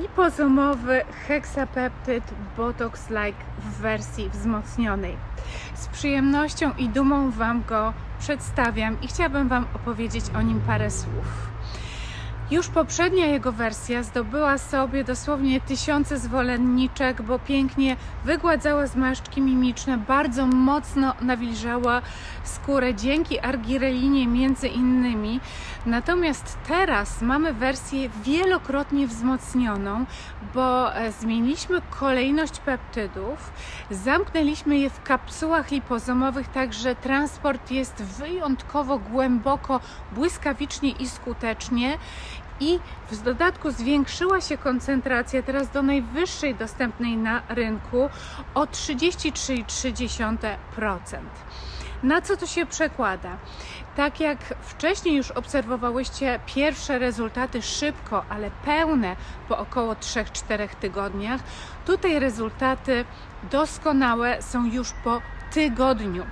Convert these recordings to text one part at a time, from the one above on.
lipozomowy hexapeptyd Botox Like w wersji wzmocnionej. Z przyjemnością i dumą Wam go przedstawiam i chciałabym Wam opowiedzieć o nim parę słów. Już poprzednia jego wersja zdobyła sobie dosłownie tysiące zwolenniczek, bo pięknie wygładzała zmarszczki mimiczne, bardzo mocno nawilżała skórę dzięki argirelinie między innymi. Natomiast teraz mamy wersję wielokrotnie wzmocnioną, bo e, zmieniliśmy kolejność peptydów, zamknęliśmy je w kapsułach lipozomowych, także transport jest wyjątkowo głęboko, błyskawicznie i skutecznie. I w dodatku zwiększyła się koncentracja teraz do najwyższej dostępnej na rynku o 33,3%. Na co to się przekłada? Tak jak wcześniej już obserwowałyście pierwsze rezultaty szybko, ale pełne po około 3-4 tygodniach, tutaj rezultaty doskonałe są już po tygodniu,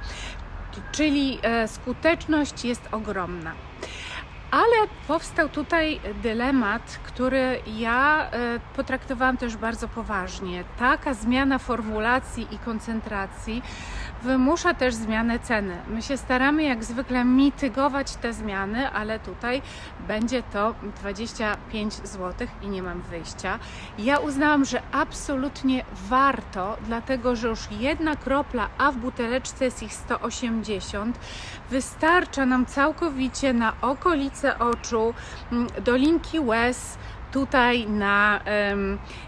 czyli e, skuteczność jest ogromna. Ale powstał tutaj dylemat, który ja e, potraktowałam też bardzo poważnie. Taka zmiana formulacji i koncentracji wymusza też zmianę ceny. My się staramy jak zwykle mitygować te zmiany, ale tutaj będzie to 25 zł i nie mam wyjścia. Ja uznałam, że absolutnie warto, dlatego że już jedna kropla, a w buteleczce jest ich 180, wystarcza nam całkowicie na okolice oczu, mm, dolinki łez, tutaj na,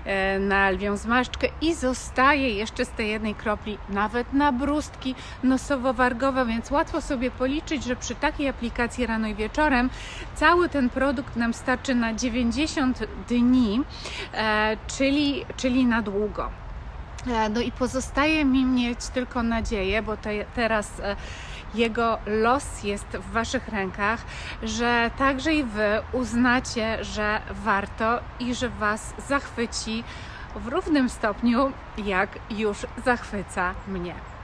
e, na lwią zmarszczkę i zostaje jeszcze z tej jednej kropli nawet na brustki nosowo-wargowe, więc łatwo sobie policzyć, że przy takiej aplikacji rano i wieczorem cały ten produkt nam starczy na 90 dni, e, czyli, czyli na długo. E, No i pozostaje mi mieć tylko nadzieję, bo te, teraz e, jego los jest w Waszych rękach, że także i Wy uznacie, że warto i że Was zachwyci w równym stopniu, jak już zachwyca mnie.